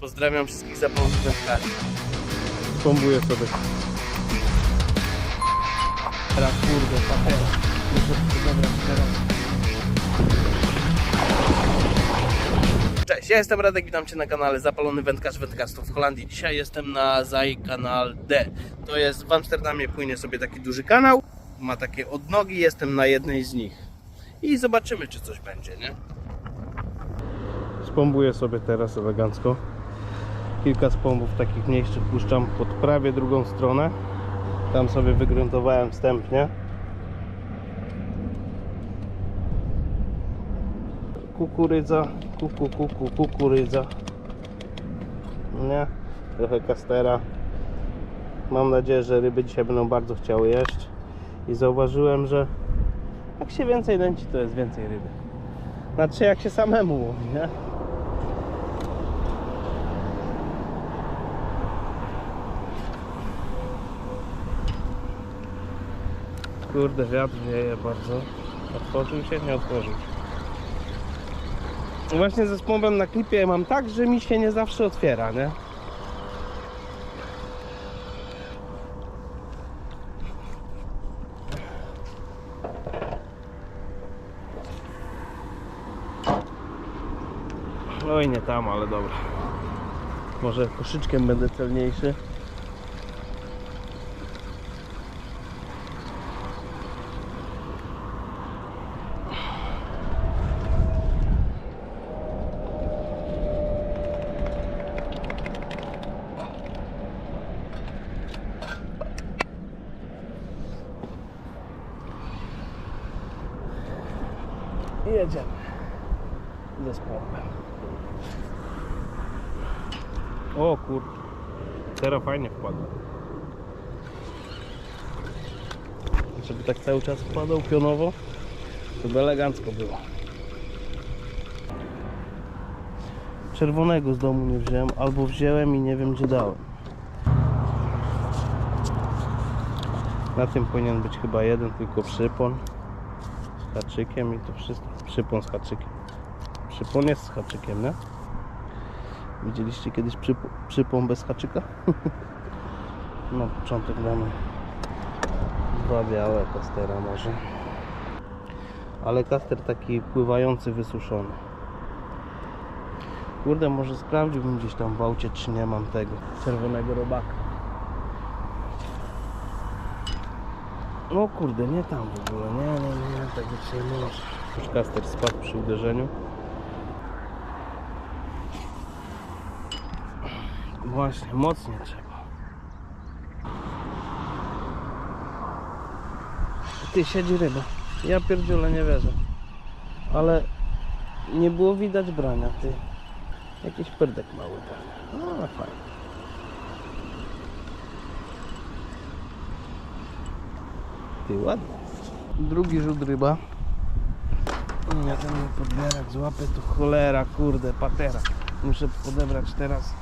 Pozdrawiam wszystkich zapałów wędkarzy. Spombuję sobie. Teraz kurde, papera. Teraz. Cześć, ja jestem Radek, witam Cię na kanale Zapalony Wędkarz Wędkarstwo w Holandii. Dzisiaj jestem na ZAI Kanal D. To jest w Amsterdamie, płynie sobie taki duży kanał. Ma takie odnogi, jestem na jednej z nich. I zobaczymy, czy coś będzie, nie? Spombuję sobie teraz elegancko. Kilka spombów takich mniejszych puszczam pod prawie drugą stronę. Tam sobie wygruntowałem wstępnie. Kukurydza, kuku, kuku, kukurydza. Nie, trochę kastera. Mam nadzieję, że ryby dzisiaj będą bardzo chciały jeść. I zauważyłem, że jak się więcej nęci, to jest więcej ryby. Znaczy jak się samemu łowi, nie? Kurde, wiatr wieje bardzo. Otworzył się? Nie otworzył. Właśnie ze spąbem na klipie mam tak, że mi się nie zawsze otwiera, nie? Oj, nie tam, ale dobra. Może koszyczkiem będę celniejszy. I jedziemy ze spławem. O kur... Teraz fajnie wpadł. Żeby tak cały czas wpadał pionowo, to by elegancko było. Czerwonego z domu nie wziąłem, albo wziąłem i nie wiem gdzie dałem. Na tym powinien być chyba jeden tylko przypon haczykiem i to wszystko. Przypon z haczykiem. Przypon jest z haczykiem, nie? Widzieliście kiedyś przyp- przypon bez haczyka? Na początek damy dwa białe kastera może. Ale kaster taki pływający, wysuszony. Kurde, może sprawdziłbym gdzieś tam w aucie, czy nie mam tego czerwonego robaka. No kurde, nie tam w ogóle, nie, nie, nie, się nie może. Już kaster spadł przy uderzeniu. Właśnie, mocniej trzeba. Ty, siedzi ryba. Ja pierdziule nie wierzę. Ale nie było widać brania, ty. Jakiś perdek mały pewnie. No, ale fajnie. Ty, ładnie. Drugi rzut ryba. Ja ten podbierak złapę, to cholera, kurde, patera. Muszę podebrać teraz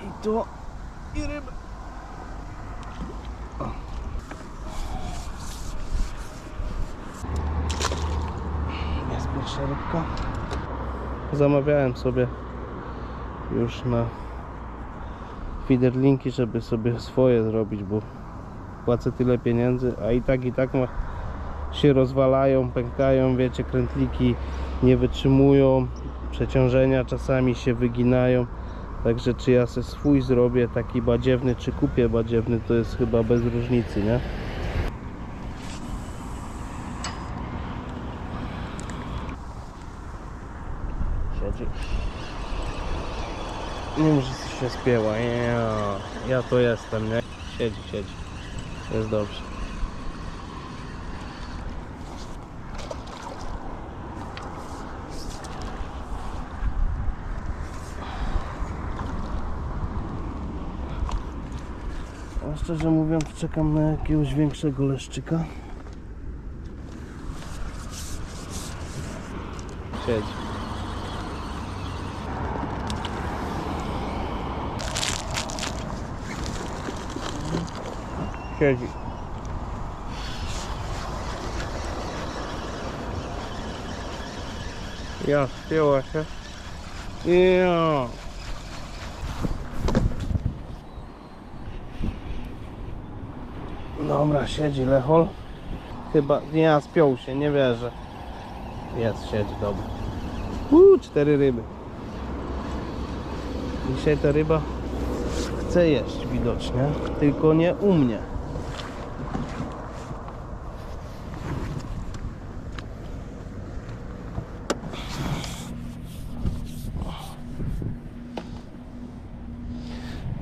i to i rybę. O. Jest pierwsza rybka. Zamawiałem sobie już na feederlinki, żeby sobie swoje zrobić, bo płacę tyle pieniędzy, a i tak i tak ma, się rozwalają, pękają, wiecie, krętliki nie wytrzymują, przeciążenia czasami się wyginają. Także czy ja se swój zrobię taki badziewny, czy kupię badziewny, to jest chyba bez różnicy, nie? Siedzi. Nie coś się spięła. Ja, ja to jestem, nie? Siedzi, siedzi. Jest dobrze. A szczerze mówiąc czekam na jakiegoś większego leszczyka. Siedź. siedzi. Ja, zdjęła się. Ja. Dobra, siedzi Lechol. Chyba, nie, spiął się, nie wierzę. Jest, siedzi, dobra. Uuu, cztery ryby. Dzisiaj ta ryba chce jeść widocznie, tylko nie u mnie.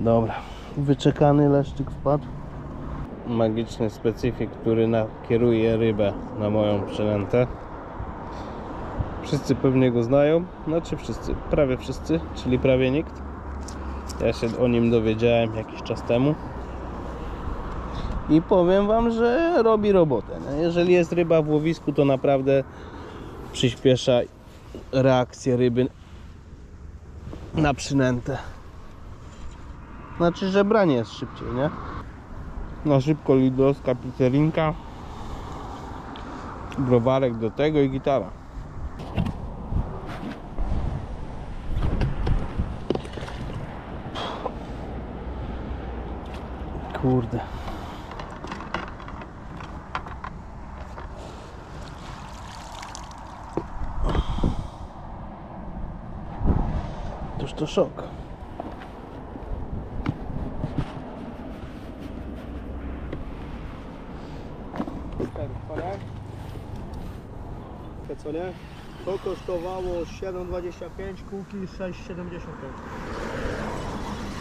Dobra, wyczekany leszczyk wpadł. Magiczny specyfik, który nakieruje rybę na moją przynętę. Wszyscy pewnie go znają, znaczy wszyscy, prawie wszyscy, czyli prawie nikt. Ja się o nim dowiedziałem jakiś czas temu. I powiem Wam, że robi robotę. Jeżeli jest ryba w łowisku, to naprawdę przyspiesza reakcję ryby na przynętę. Znaczy, że branie jest szybciej, nie? Na szybko lidowska pizzerinka. Browarek do tego i gitara. Kurde. Toż to szok. co nie? Te co nie? To kosztowało 7,25, kółki 6,75.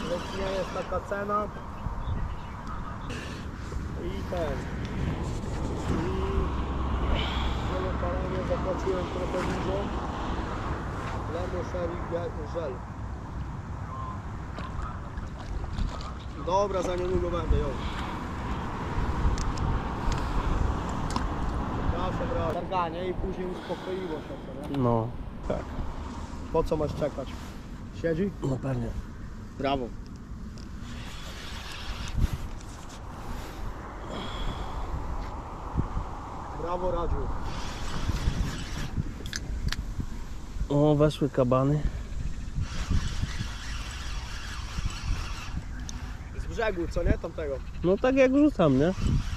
Więc nie jest taka cena. I ten. I wielopalenie zapłaciłem trochę dużo. Lemon sherry żel. Dobra, za niedługo będę, jo. Zawsze brać. Targanie i później uspokoiło się, co nie? No, tak. Po co masz czekać? Siedzi? No pewnie. Brawo. Brawo Radziu. O, weszły kabany. Z brzegu, co nie? Tamtego. No tak jak rzucam, nie?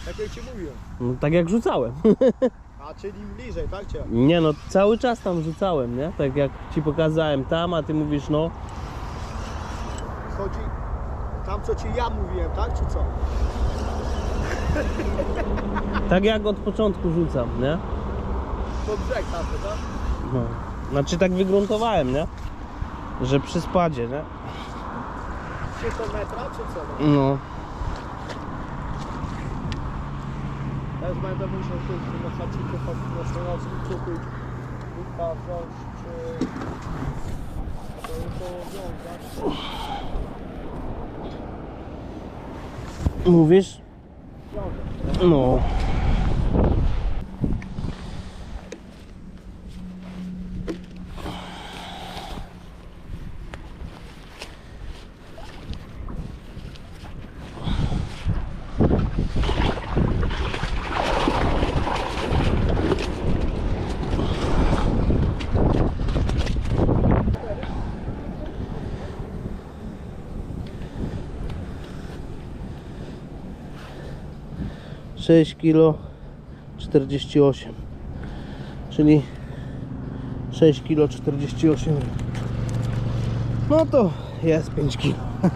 Jak ja ci mówiłem. No tak jak rzucałem. A czyli bliżej, tak cię? Nie no, cały czas tam rzucałem, nie? Tak jak ci pokazałem tam, a ty mówisz no. Chodzi tam co ci ja mówiłem, tak? Czy co? Tak jak od początku rzucam, nie? Pod brzeg tamty, tak? No. Znaczy tak wygruntowałem, nie? Że przy spadzie, nie? 300 metra, czy co? No. Też będę musiał tu na nocnym kupić buta wziąć, czy... To już to wiązać. Mówisz? No. Sześć kilo 48 czyli 6 kg 48 ryb. no to jest 5 kg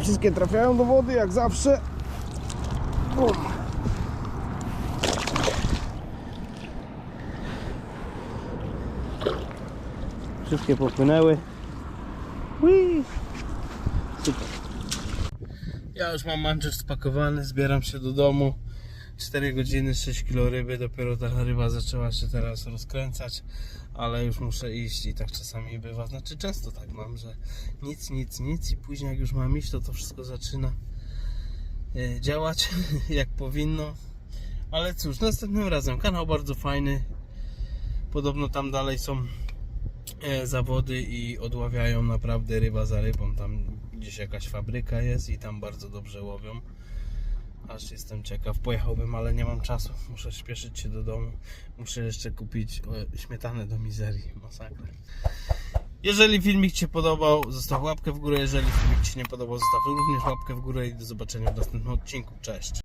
wszystkie trafiają do wody jak zawsze. Wszystkie popłynęły. Whee! super ja już mam manczer spakowany zbieram się do domu. 4 godziny, 6 kg ryby, dopiero ta ryba zaczęła się teraz rozkręcać, ale już muszę iść i tak czasami bywa, znaczy często tak mam, że nic, nic, nic i później jak już mam iść, to to wszystko zaczyna e, działać jak powinno, ale cóż, następnym razem. Kanał bardzo fajny, podobno tam dalej są e, zawody i odławiają naprawdę ryba za rybą, tam gdzieś jakaś fabryka jest i tam bardzo dobrze łowią. Aż jestem ciekaw. Pojechałbym, ale nie mam czasu. Muszę śpieszyć się do domu. Muszę jeszcze kupić e, śmietanę do mizerii. Masakra. Jeżeli filmik Ci podobał, zostaw łapkę w górę. Jeżeli filmik Ci nie podobał, zostaw również łapkę w górę i do zobaczenia w następnym odcinku. Cześć.